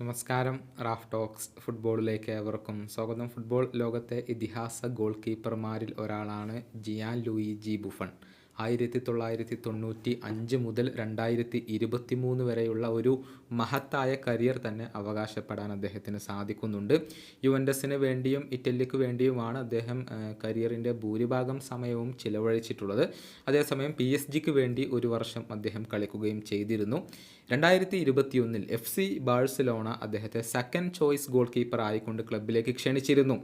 നമസ്കാരം Raf talks ഫുട്ബോളിലേക്ക് ഏവർക്കും സ്വാഗതം. ഫുട്ബോൾ ലോകത്തെ ഇതിഹാസ ഗോൾ കീപ്പർമാരിൽ ഒരാളാണ് ജിയാൻ ലൂയി ജി ബുഫൺ. ആയിരത്തി തൊള്ളായിരത്തി തൊണ്ണൂറ്റി അഞ്ച് മുതൽ രണ്ടായിരത്തി ഇരുപത്തി മൂന്ന് വരെയുള്ള ഒരു മഹത്തായ കരിയർ തന്നെ അവകാശപ്പെടാൻ അദ്ദേഹത്തിന് സാധിക്കുന്നുണ്ട്. യുവൻഡസിന് വേണ്ടിയും ഇറ്റലിക്ക് വേണ്ടിയുമാണ് അദ്ദേഹം കരിയറിന്റെ ഭൂരിഭാഗം സമയവും ചിലവഴിച്ചിട്ടുള്ളത്. അതേസമയം പി എസ് ജിക്ക് വേണ്ടി ഒരു വർഷം അദ്ദേഹം കളിക്കുകയും ചെയ്തിരുന്നു. രണ്ടായിരത്തി ഇരുപത്തിയൊന്നിൽ എഫ് സി ബാഴ്സലോണ അദ്ദേഹത്തെ സെക്കൻഡ് ചോയ്സ് ഗോൾ കീപ്പർ ആയിക്കൊണ്ട് ക്ലബിലേക്ക് ക്ഷണിച്ചിരുന്നു.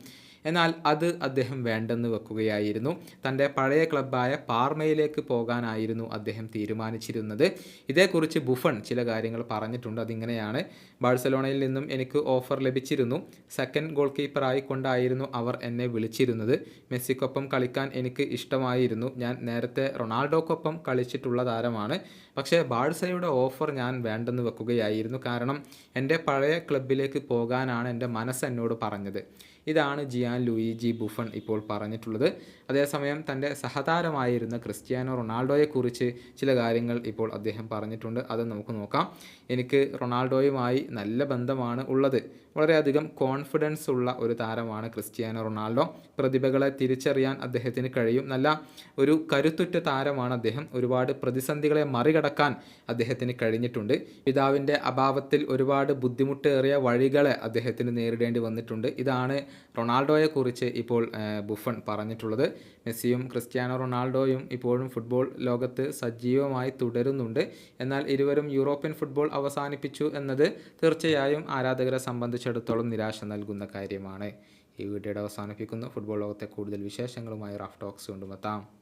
എന്നാൽ അത് അദ്ദേഹം വേണ്ടെന്ന് വെക്കുകയായിരുന്നു. തന്റെ പഴയ ക്ലബ്ബായ പാർമയിലേക്ക് പോകാനായിരുന്നു അദ്ദേഹം തീരുമാനിച്ചിരുന്നത്. ഇതേക്കുറിച്ച് ബുഫൺ ചില കാര്യങ്ങൾ പറഞ്ഞിട്ടുണ്ട്. അതിങ്ങനെയാണ്. ബാഴ്സലോണയിൽ നിന്നും എനിക്ക് ഓഫർ ലഭിച്ചിരുന്നു. സെക്കൻഡ് ഗോൾ കീപ്പർ ആയിക്കൊണ്ടായിരുന്നു അവർ എന്നെ വിളിച്ചിരുന്നത്. മെസ്സിക്കൊപ്പം കളിക്കാൻ എനിക്ക് ഇഷ്ടമായിരുന്നു. ഞാൻ നേരത്തെ റൊണാൾഡോക്കൊപ്പം കളിച്ചിട്ടുള്ള താരമാണ്. പക്ഷേ ബാഴ്സയുടെ ഓഫർ ഞാൻ വേണ്ടെന്ന് വെക്കുകയായിരുന്നു. കാരണം എന്റെ പഴയ ക്ലബിലേക്ക് പോകാനാണ് എന്റെ മനസ്സ് എന്നോട് പറഞ്ഞത്. ഇതാണ് ജിയാൻ ലൂയി ജി ബുഫൺ ഇപ്പോൾ പറഞ്ഞിട്ടുള്ളത്. അതേസമയം തന്റെ സഹതാരമായിരുന്ന ക്രിസ്ത്യാനോ റൊണാൾഡോയെക്കുറിച്ച് ചില കാര്യങ്ങൾ ഇപ്പോൾ അദ്ദേഹം പറഞ്ഞിട്ടുണ്ട്. അത് നമുക്ക് നോക്കാം. എനിക്ക് റൊണാൾഡോയുമായി നല്ല ബന്ധമാണ് ഉള്ളത്. വളരെയധികം കോൺഫിഡൻസ് ഉള്ള ഒരു താരമാണ് ക്രിസ്ത്യാനോ റൊണാൾഡോ. പ്രതിഭകളെ തിരിച്ചറിയാൻ അദ്ദേഹത്തിന് കഴിയും. നല്ല ഒരു കരുത്തുറ്റ താരമാണ് അദ്ദേഹം. ഒരുപാട് പ്രതിസന്ധികളെ മറികടക്കാൻ അദ്ദേഹത്തിന് കഴിഞ്ഞിട്ടുണ്ട്. പിതാവിന്റെ അഭാവത്തിൽ ഒരുപാട് ബുദ്ധിമുട്ടേറിയ വഴികളെ അദ്ദേഹത്തിന് നേരിടേണ്ടി വന്നിട്ടുണ്ട്. ഇതാണ് റൊണാൾഡോയെക്കുറിച്ച് ഇപ്പോൾ ബുഫൺ പറഞ്ഞിട്ടുള്ളത്. മെസ്സിയും ക്രിസ്ത്യാനോ റൊണാൾഡോയും ഇപ്പോഴും ഫുട്ബോൾ ലോകത്ത് സജീവമായി തുടരുന്നുണ്ട്. എന്നാൽ ഇരുവരും യൂറോപ്യൻ ഫുട്ബോൾ അവസാനിപ്പിച്ചു എന്നത് തീർച്ചയായും ആരാധകരെ സംബന്ധിച്ചിടത്തോളം നിരാശ നൽകുന്ന കാര്യമാണ്. ഈ വീഡിയോയുടെ അവസാനിപ്പിക്കുന്നു. ഫുട്ബോൾ ലോകത്തെ കൂടുതൽ വിശേഷങ്ങളുമായി റാഫ് ടോക്സ് കൊണ്ടുമെത്താം.